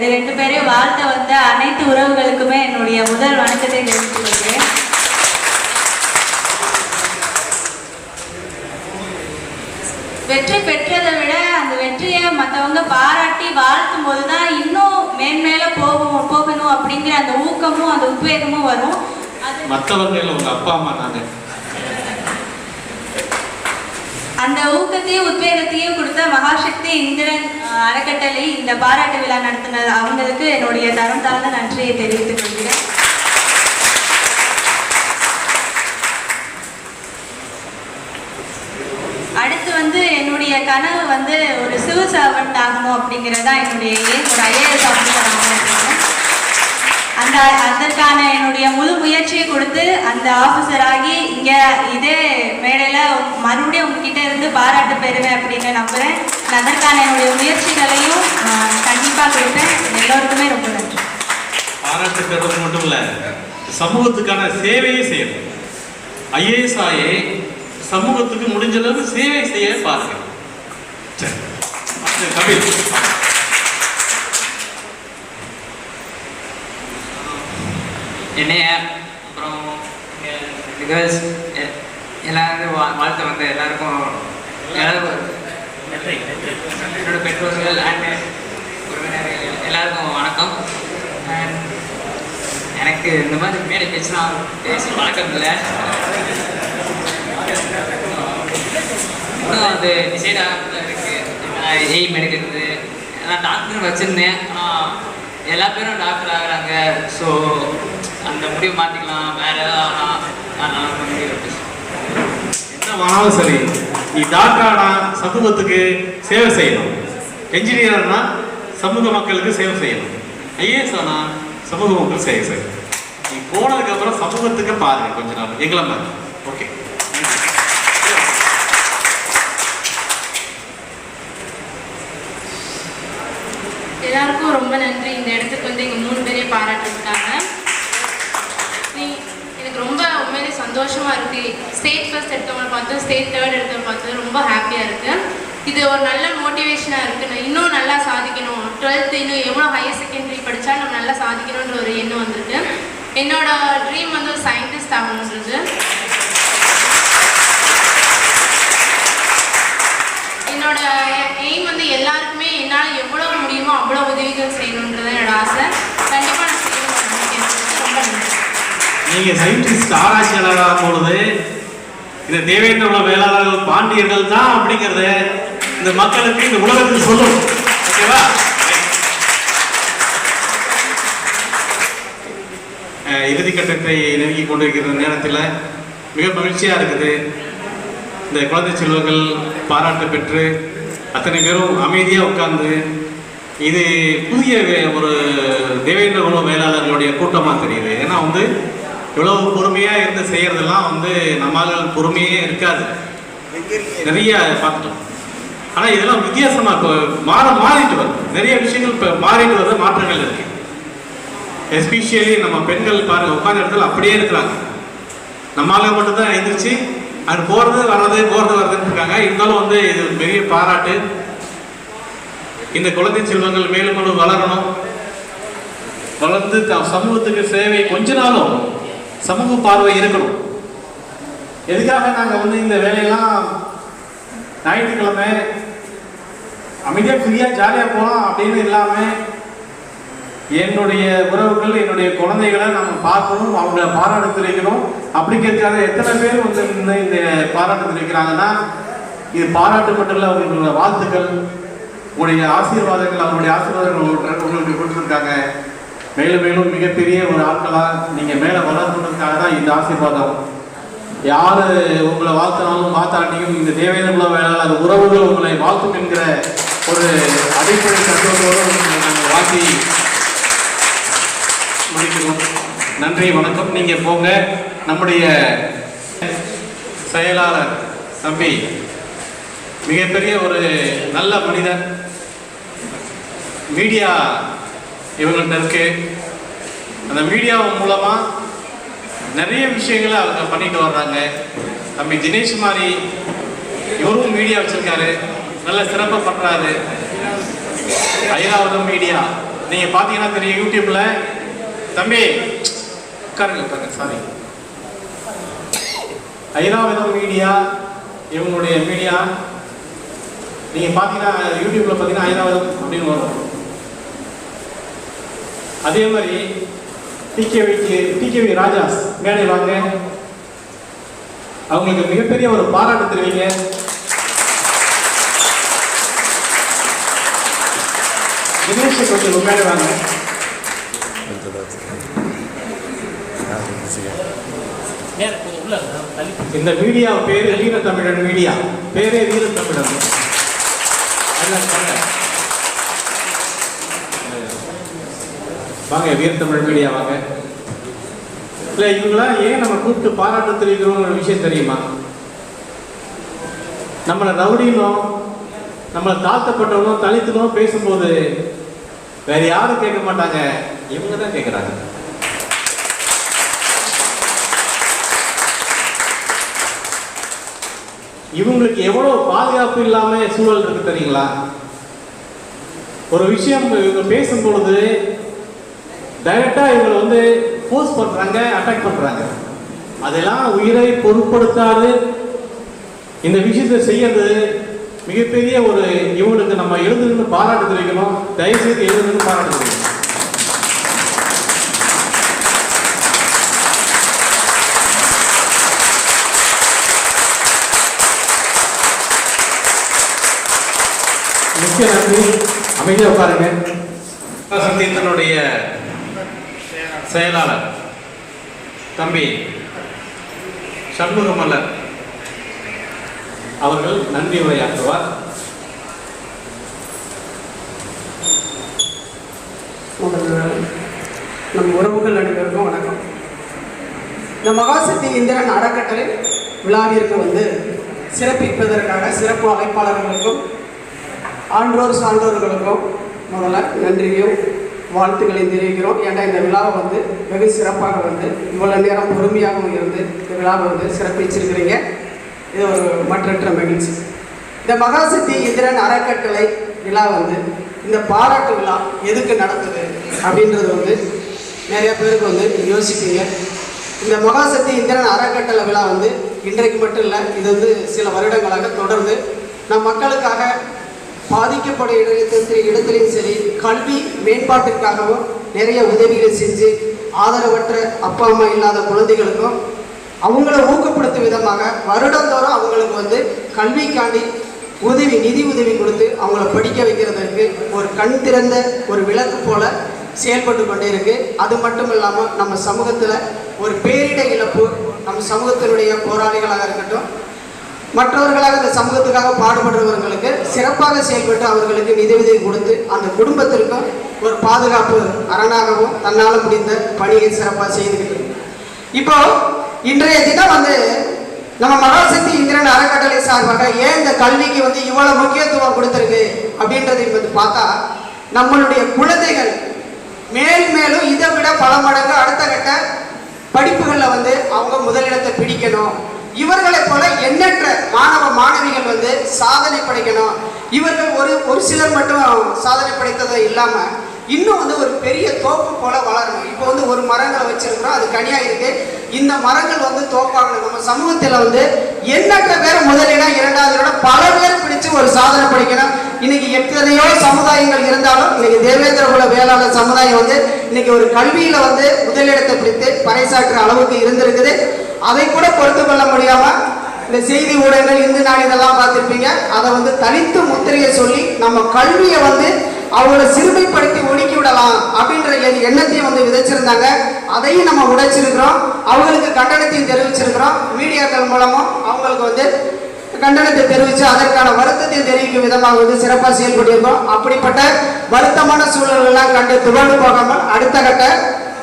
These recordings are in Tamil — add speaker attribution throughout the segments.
Speaker 1: இந்த ரெண்டு பேரையும் வாழ்த்த வந்த அனைத்து உறவுகளுக்குமே என்னுடைய முதல் வணக்கத்தை தெரிவித்துக் கொள்கிறேன். வெற்றி பெற்றதை விட அந்த வெற்றியை மற்றவங்க பாராட்டி வாழ்த்தும் போது தான் இன்னும் மேன்மேல போகும் போகணும் அப்படிங்கிற அந்த ஊக்கமும் அந்த உத்வேகமும் வரும். அது
Speaker 2: மற்றவங்க உங்க அப்பா அம்மா நாங்கள்
Speaker 1: அந்த ஊக்கத்தையும் உத்வேகத்தையும் கொடுத்த மகாசக்தி இந்திரன் அறக்கட்டளை இந்த பாராட்டு விழா நடத்தின அவங்களுக்கு என்னுடைய தரம் தாழ்ந்த நன்றியை தெரிவித்துக் கொள்கிறேன் அடுத்து வந்து என்னுடைய கனவு வந்து ஒரு சிவில் சர்வெண்ட் ஆகணும் அப்படிங்கிறதா என்னுடைய ஒரு ஐஏஎஸ் ஆஃபீஸர் ஆகணும் அப்படின்னு. அந்த அதற்கான என்னுடைய முழு முயற்சியை கொடுத்து அந்த ஆஃபீஸர் ஆகி இங்கே இதே மேடையில் மறுபடியும் உங்ககிட்ட இருந்து பாராட்டு பெறுவேன் அப்படின்னு நம்புகிறேன் அதற்கான என்னுடைய முயற்சிகளையும் கண்டிப்பாக கொடுப்பேன். எல்லோருக்குமே ரொம்ப நன்றி.
Speaker 2: பாராட்டு பெறுவது மட்டும் இல்லை சமூகத்துக்கான சேவையை செய்யணும். ஐஏஎஸ் ஆயே சமூகத்துக்கு முடிஞ்ச அளவுக்கு சேவை செய்ய பாருங்க. சரி. கபில்.
Speaker 3: என்னைய அப்புறம் பிகாஸ் எல்லாரும் வா- வாழ்த்து வந்த எல்லாருக்கும் எல்லாருக்கும் என்னோட பெற்றோர்கள் அண்ட் உறவினர்கள் எல்லாருக்கும் வணக்கம். எனக்கு இந்த மாதிரி மேடை பேசினா பேசி பழக்கம் இல்லை. இன்னும் அது டிசைட் ஆகாமல் இருக்கு. எய்ம் எடுக்கிறது. நான் டாக்டர் வச்சுருந்தேன். ஆனால் எல்லா பேரும் டாக்டர் ஆகிறாங்க. ஸோ அந்த முடிவு மாற்றிக்கலாம் வேற ஏதாவது ஆனால்
Speaker 2: என்ன ஆனாலும் சரி நீ டாக்டர் ஆனா சமூகத்துக்கு சேவை செய்யணும். என்ஜினியர் ஆனா சமூக மக்களுக்கு சேவை செய்யணும். ஐஏஎஸ் ஆனா சமூக மக்களுக்கு சேவை செய்யணும். நீ போனதுக்கு அப்புறம் சமூகத்துக்கு பாருங்க கொஞ்ச நாள் எங்களை மாதிரி. ஓகே
Speaker 4: எல்லாருக்கும் ரொம்ப நன்றி. இந்த இடத்துக்கு வந்து எங்கள் மூணு பேரையும் பாராட்டிருக்காங்க நீ எனக்கு ரொம்ப உண்மையிலே சந்தோஷமா இருக்கு ஸ்டேட் ஃபஸ்ட் எடுத்தவங்களை பார்த்து ஸ்டேட் தேர்ட் எடுத்தவங்க பார்த்து ரொம்ப ஹாப்பியாக இருக்குது இது ஒரு நல்ல மோட்டிவேஷனாக இருக்குது நான் இன்னும் நல்லா சாதிக்கணும். டுவெல்த் இன்னும் எவ்வளோ ஹையர் செகண்டரி படித்தா நம்ம நல்லா சாதிக்கணுன்ற ஒரு எண்ணம் வந்திருக்கு. என்னோட ட்ரீம் வந்து ஒரு சயின்டிஸ்ட் ஆகணுன்றது என்னோட எய்ம் வந்து எல்லாருக்குமே என்னால் எவ்வளோ முடியுமோ அவ்வளோ உதவிகள் செய்யணுன்றது என்னோட ஆசை. கண்டிப்பாக நான் செய்யணும் ரொம்ப நன்றி.
Speaker 2: நீங்கள் சயின்டிஸ்ட் ஆராய்ச்சியாளராக போனது இந்த தேவேந்திர உலக வேளாளர்கள் பாண்டியர்கள் தான் அப்படிங்கிறத இந்த மக்களுக்கு இந்த உலகத்துக்கு சொல்லும் ஓகேவா? இறுதி கட்டத்தை நெருங்கி கொண்டிருக்கிற நேரத்தில் மிக மகிழ்ச்சியாக இருக்குது. இந்த குழந்தை செல்வங்கள் பாராட்டு பெற்று அத்தனை பேரும் அமைதியாக உட்கார்ந்து இது புதிய ஒரு தேவேந்திர குல வேளாளர்களுடைய கூட்டமாக தெரியுது. ஏன்னா வந்து இவ்வளவு பொறுமையாக இருந்து செய்யறதெல்லாம் வந்து நம்மால் பொறுமையே இருக்காது. நிறைய பார்த்துட்டோம். ஆனால் இதெல்லாம் வித்தியாசமாக இப்போ மாற மாறிட்டு வருது. நிறைய விஷயங்கள் இப்போ மாறிட்டு வர மாற்றங்கள் இருக்கு. எஸ்பெஷியலி நம்ம பெண்கள் பாருங்க உட்கார்ந்த இடத்துல அப்படியே இருக்கிறாங்க. நம்மளால மட்டும்தான் எழுந்திரிச்சு அது போறது வர்றது போறது வர்றதுன்னு இருக்காங்க. இருந்தாலும் வந்து இது பெரிய பாராட்டு. இந்த குழந்தை செல்வங்கள் மேலும் மேலும் வளரணும். வளர்ந்து த- சமூகத்துக்கு சேவை கொஞ்ச நாளும் சமூக பார்வை இருக்கணும். எதுக்காக நாங்கள் வந்து இந்த வேலையெல்லாம் ஞாயிற்றுக்கிழமை அமைதியாக ஃப்ரீயாக ஜாலியாக போகலாம் அப்படின்னு இல்லாமல் என்னுடைய உறவுகள் என்னுடைய குழந்தைகளை நம்ம பார்க்கணும் அவங்கள பாராட்டு தெரிவிக்கணும் அப்படிங்கிறதுக்காக எத்தனை பேர் வந்து இந்த இந்த பாராட்டு தெரிவிக்கிறாங்கன்னா இது பாராட்டு மட்டும் இல்லை அவங்களுடைய வாழ்த்துக்கள் உங்களுடைய ஆசீர்வாதங்கள் அவங்களுடைய ஆசீர்வாதங்கள் உங்களுக்கு கொடுத்துருக்காங்க. மேலும் மேலும் மிகப்பெரிய ஒரு ஆட்களாக நீங்கள் மேலே வளர்ந்ததுக்காக தான் இந்த ஆசீர்வாதம். யார் உங்களை வாழ்த்தினாலும் மாத்தாட்டியும் இந்த தேவையான உள்ள அந்த உறவுகள் உங்களை வாழ்த்தும் என்கிற ஒரு அடிப்படை தத்துவத்தோடு நாங்கள் வாழ்த்தி முடிக்கிறோம். நன்றி வணக்கம். நீங்கள் போங்க. நம்முடைய செயலாளர் தம்பி மிகப்பெரிய ஒரு நல்ல மனிதன். மீடியா இவங்கள்ட்ட இருக்கு. அந்த மீடியா மூலமா நிறைய விஷயங்களை அவங்க பண்ணிட்டு வர்றாங்க. தம்பி தினேஷ் மாதிரி இவரும் மீடியா வச்சிருக்காரு. நல்ல சிறப்பாக பண்ணுறாரு ஐராவதம் மீடியா நீங்க பாத்தீங்கன்னா தெரியும் யூடியூப்ல தம்பி உட்காருங்க உட்காருங்க சாரி ஐராவதம் மீடியா இவங்களுடைய மீடியா நீங்க பாத்தீங்கன்னா யூடியூப்ல பாத்தீங்கன்னா ஐராவதம் அப்படின்னு வரும். அதே மாதிரி டிகேவிக்கு டிகேவி ராஜாஸ் மேடை வாங்க. அவங்களுக்கு மிகப்பெரிய ஒரு பாராட்டு தெரிவிங்க. தினேஷ் கொஞ்சம் மேடை வாங்க. இந்த மீடியா பேரு வீர தமிழன் மீடியா. பேரே வீர தமிழன் வாங்க. வாங்க வீர தமிழ் மீடியா வாங்க. இல்லை இவங்களாம் ஏன் நம்ம கூப்பிட்டு பாராட்டு தெரிவிக்கிறோங்கிற விஷயம் தெரியுமா? நம்மளை ரவுடினும் நம்மளை தாழ்த்தப்பட்டவனும் தலித்தனும் பேசும்போது வேற யாரும் கேட்க மாட்டாங்க. இவங்க தான் கேட்குறாங்க. இவங்களுக்கு எவ்வளோ பாதுகாப்பு இல்லாமல் சூழல் இருக்கு தெரியுங்களா? ஒரு விஷயம் இவங்க பேசும்பொழுது டைரக்டாக இவங்களை வந்து ஃபோர்ஸ் பண்ணுறாங்க அட்டாக் பண்ணுறாங்க அதெல்லாம் உயிரை பொருட்படுத்தாது. இந்த விஷயத்தை செய்யறது மிகப்பெரிய ஒரு இவங்களுக்கு நம்ம எழுதுன்னு பாராட்டு தெரிவிக்கணும். தயவுசெய்து எழுதுன்னு பாராட்டு தெரிவிக்கணும். மிக்க நன்றி. அமைதியாக உட்காருங்க. சத்தியத்தினுடைய செயலாளர். தம்பி சண்முகமல்லர் அவர்கள் நன்றி உரையாற்றுவார்.
Speaker 5: நம் உறவுகள் அனைவருக்கும் வணக்கம். இந்த மகாசக்தி இந்திரன் அறக்கட்டளை விழாவிற்கு வந்து சிறப்பிப்பதற்காக சிறப்பு அழைப்பாளர்களுக்கும் ஆன்றோர் சான்றோர்களுக்கும் முதல்ல நன்றியும் வாழ்த்துக்களை தெரிவிக்கிறோம். ஏன்னா இந்த விழாவை வந்து வெகு சிறப்பாக வந்து இவ்வளோ நேரம் பொறுமையாகவும் இருந்து இந்த விழாவை வந்து சிறப்பிச்சிருக்கிறீங்க. இது ஒரு மற்றற்ற மகிழ்ச்சி. இந்த மகாசக்தி இந்திரன் அறக்கட்டளை விழா வந்து இந்த பாராட்டு விழா எதுக்கு நடக்குது அப்படின்றது வந்து நிறைய பேருக்கு வந்து யோசிப்பீங்க. இந்த மகாசக்தி இந்திரன் அறக்கட்டளை விழா வந்து இன்றைக்கு மட்டும் இல்லை இது வந்து சில வருடங்களாக தொடர்ந்து நம் மக்களுக்காக பாதிக்கப்பட இடத்திலும் இடத்திலையும் சரி கல்வி மேம்பாட்டிற்காகவும் நிறைய உதவிகளை செஞ்சு ஆதரவற்ற அப்பா அம்மா இல்லாத குழந்தைகளுக்கும் அவங்கள ஊக்கப்படுத்தும் விதமாக வருடந்தோறும் அவங்களுக்கு வந்து கல்விக்காண்டி உதவி நிதி உதவி கொடுத்து அவங்கள படிக்க வைக்கிறதற்கு ஒரு கண் திறந்த ஒரு விளக்கு போல செயல்பட்டு கொண்டே இருக்கு. அது மட்டும் இல்லாமல் நம்ம சமூகத்தில் ஒரு பேரிட இழப்பு நம்ம சமூகத்தினுடைய போராளிகளாக இருக்கட்டும் மற்றவர்களாக இந்த சமூகத்துக்காக பாடுபடுறவர்களுக்கு சிறப்பாக செயல்பட்டு அவர்களுக்கு நிதியுதவி கொடுத்து அந்த குடும்பத்திற்கும் ஒரு பாதுகாப்பு அரணாகவும் தன்னால் முடிந்த பணியை சிறப்பாக செய்துக்கிட்டு இப்போ இன்றைய தினம் வந்து நம்ம மகாசக்தி இந்திரன் அறக்கட்டளை சார்பாக ஏன் இந்த கல்விக்கு வந்து இவ்வளவு முக்கியத்துவம் கொடுத்துருக்கு அப்படின்றதை வந்து பார்த்தா நம்மளுடைய குழந்தைகள் மேல் மேலும் இதை விட பல மடங்கு அடுத்த கட்ட படிப்புகளில் வந்து அவங்க முதலிடத்தை பிடிக்கணும். இவர்களை போல எண்ணற்ற மாணவ மாணவிகள் வந்து சாதனை படைக்கணும். இவர்கள் ஒரு ஒரு சிலர் மட்டும் சாதனை படைத்தது இல்லாம இன்னும் வந்து ஒரு பெரிய தோப்பு போல வளரணும். இப்போ வந்து ஒரு மரங்களை வச்சிருக்கிறோம் அது கனியா இருக்கு. இந்த மரங்கள் வந்து தோப்பாகணும். நம்ம சமூகத்தில் வந்து எண்ணற்ற பேர் முதலிடம் இரண்டாவது இடம் பல பேர் பிடிச்சு ஒரு சாதனை படிக்கணும். இன்னைக்கு எத்தனையோ சமுதாயங்கள் இருந்தாலும் இன்னைக்கு தேவேந்திர குல வேளாளர் சமுதாயம் வந்து இன்னைக்கு ஒரு கல்வியில வந்து முதலிடத்தை பிடித்து பறைசாற்ற அளவுக்கு இருந்திருக்குது. அதை கூட பொறுத்து கொள்ள முடியாம இந்த செய்தி ஊடகங்கள் இந்து நாடு இதெல்லாம் பார்த்துருப்பீங்க. அதை வந்து தனித்து முத்திரையை சொல்லி நம்ம கல்வியை வந்து அவங்கள சிறுமைப்படுத்தி ஒடுக்கி விடலாம் அப்படின்ற எண்ணத்தையும் வந்து விதைச்சிருந்தாங்க. அதையும் நம்ம உடைச்சிருக்கிறோம். அவங்களுக்கு கண்டனத்தையும் தெரிவிச்சிருக்கிறோம். மீடியாக்கள் மூலமும் அவங்களுக்கு வந்து கண்டனத்தை தெரிவித்து அதற்கான வருத்தத்தை தெரிவிக்கும் விதமாக வந்து சிறப்பாக செயல்பட்டிருக்கோம். அப்படிப்பட்ட வருத்தமான சூழல்கள்லாம் கண்டு துவண்டு போகாமல் அடுத்த கட்ட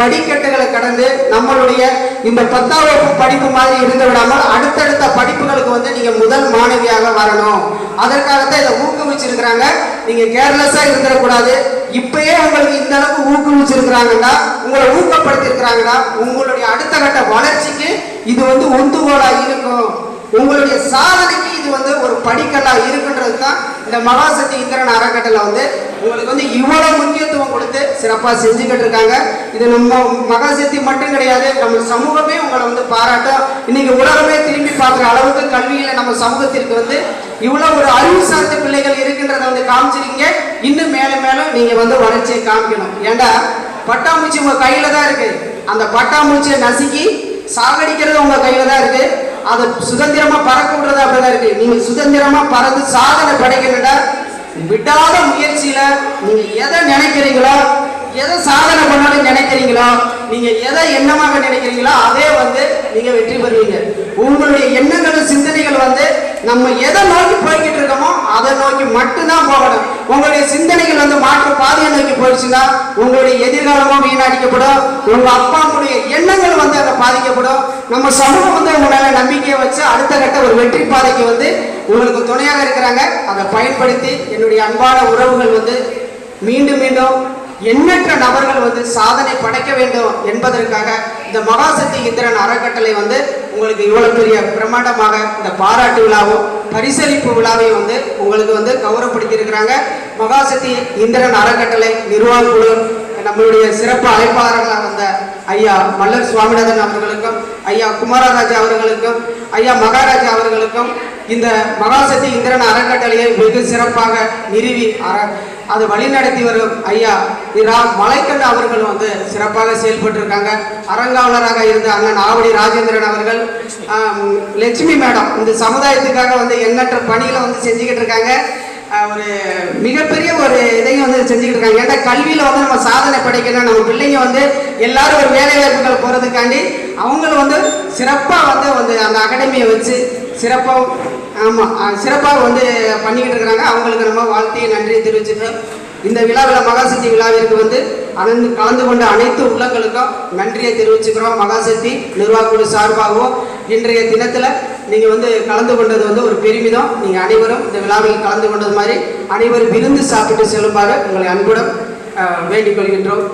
Speaker 5: படிக்கட்டுகளை கடந்து நம்மளுடைய இந்த பத்தாம் வகுப்பு படிப்பு மாதிரி இருந்து விடாமல் அடுத்தடுத்த படிப்புகளுக்கு வந்து நீங்க முதல் மாணவியாக வரணும். அதற்காகத்தான் இதை ஊக்குவிச்சிருக்கிறாங்க. நீங்க கேர்லெஸ்ஸா இருந்துடக்கூடாது. இப்பயே உங்களுக்கு இந்த அளவுக்கு ஊக்குவிச்சிருக்கிறாங்கன்னா உங்களை ஊக்கப்படுத்தியிருக்கிறாங்கன்னா உங்களுடைய அடுத்த கட்ட வளர்ச்சிக்கு இது வந்து உந்துகோலா இருக்கும். உங்களுடைய சாதனைக்கு இது வந்து ஒரு படிக்கல்லா இருக்குன்றது தான் இந்த மகாசக்தி இந்திரன் அறக்கட்டளை வந்து உங்களுக்கு வந்து இவ்வளவு முக்கியத்துவம் கொடுத்து சிறப்பாக செஞ்சுக்கிட்டு இருக்காங்க. இது நம்ம மகாசக்தி மட்டும் கிடையாது நம்ம சமூகமே உங்களை வந்து பாராட்டும். இன்னைக்கு உலகமே திரும்பி பார்க்குற அளவுக்கு கல்வியில நம்ம சமூகத்திற்கு வந்து இவ்வளவு ஒரு அறிவு சார்ந்த பிள்ளைகள் இருக்குன்றதை வந்து காமிச்சிருக்கீங்க. இன்னும் மேலே மேலும் நீங்க வந்து வளர்ச்சியை காமிக்கணும். ஏண்டா? பட்டாம்பூச்சி உங்க கையில தான் இருக்கு. அந்த பட்டாம்பூச்சியை நசுக்கி சாகடிக்கிறது உங்க கையில தான் இருக்கு. அதை சுதந்திரமா பறக்க விடுறது அப்படிதான் இருக்கு. நீங்க சுதந்திரமா பறந்து சாதனை படைக்கணும்டா விடாத முயற்சியில நீங்க எதை நினைக்கிறீங்களோ எதை சாதனை பண்ணணும்னு நினைக்கிறீங்களோ நீங்க எதை எண்ணமாக நினைக்கிறீங்களோ அதே வந்து நீங்க வெற்றி பெறுவீங்க. உங்களுடைய எண்ணங்கள் சிந்தனைகள் வந்து நம்ம எதை நோக்கி போய்கிட்டு இருக்கோமோ அதை நோக்கி மட்டும்தான் போகணும். உங்களுடைய சிந்தனைகள் வந்து மாற்று பாதையை நோக்கி போயிடுச்சுன்னா உங்களுடைய எதிர்காலமும் வீணடிக்கப்படும். உங்க அப்பா அம்மாவுடைய எண்ணங்கள் வந்து அதை பாதிக்கப்படும். நம்ம சமூகம் வந்து உங்களால நம்பிக்கையை வச்சு அடுத்த கட்ட ஒரு வெற்றி பாதைக்கு வந்து உங்களுக்கு துணையாக இருக்கிறாங்க. அதை பயன்படுத்தி என்னுடைய அன்பான உறவுகள் வந்து மீண்டும் மீண்டும் எண்ணற்ற நபர்கள் வந்து சாதனை படைக்க வேண்டும் என்பதற்காக இந்த மகாசக்தி இந்திரன் அறக்கட்டளை வந்து உங்களுக்கு இவ்வளவு பெரிய பிரம்மாண்டமாக இந்த பாராட்டு விழாவும் பரிசளிப்பு விழாவையும் வந்து உங்களுக்கு வந்து கௌரவப்படுத்தி இருக்கிறாங்க மகாசக்தி இந்திரன் அறக்கட்டளை நிர்வாக குழு நம்மளுடைய சிறப்பு அழைப்பாளர்களாக வந்த ஐயா மல்லர் சுவாமிநாதன் அவர்களுக்கும் ஐயா குமாரராஜா அவர்களுக்கும் ஐயா மகாராஜா அவர்களுக்கும் இந்த மகாசக்தி இந்திரன் அறக்கட்டளையை வெகு சிறப்பாக நிறுவி அற அதை வழிநடத்தி வரும் ஐயா இரா மலைக்கண்ணு அவர்கள் வந்து சிறப்பாக செயல்பட்டிருக்காங்க. அறங்காவலராக இருந்த அண்ணன் ஆவடி ராஜேந்திரன் அவர்கள் லட்சுமி மேடம் இந்த சமுதாயத்துக்காக வந்து எண்ணற்ற பணிகளை வந்து செஞ்சுக்கிட்டு இருக்காங்க. ஒரு மிகப்பெரிய ஒரு இதையும் வந்து செஞ்சுக்கிட்டு இருக்காங்க. ஏன்னா கல்வியில் வந்து நம்ம சாதனை படைக்கணும் நம்ம பிள்ளைங்க வந்து எல்லாரும் ஒரு வேலை வாய்ப்புகள் போகிறதுக்காண்டி அவங்களும் வந்து சிறப்பாக வந்து வந்து அந்த அகாடமியை வச்சு சிறப்பாக ஆமாம் சிறப்பாக வந்து பண்ணிக்கிட்டு இருக்கிறாங்க. அவங்களுக்கு நம்ம வாழ்த்தையை நன்றியை தெரிவிச்சுக்கிறோம் இந்த விழாவில் மகாசக்தி விழாவிற்கு வந்து அனந்து கலந்து கொண்ட அனைத்து உள்ளங்களுக்கும் நன்றியை தெரிவிச்சுக்கிறோம். மகாசக்தி நிர்வாகக்குழு சார்பாகவும் இன்றைய தினத்தில் நீங்கள் வந்து கலந்து கொண்டது வந்து ஒரு பெருமிதம். நீங்கள் அனைவரும் இந்த விழாவில் கலந்து கொண்டது மாதிரி அனைவரும் விருந்து சாப்பிட்டு செல்லுமாறு உங்களை அன்புடன் வேண்டிக் கொள்கின்றோம்.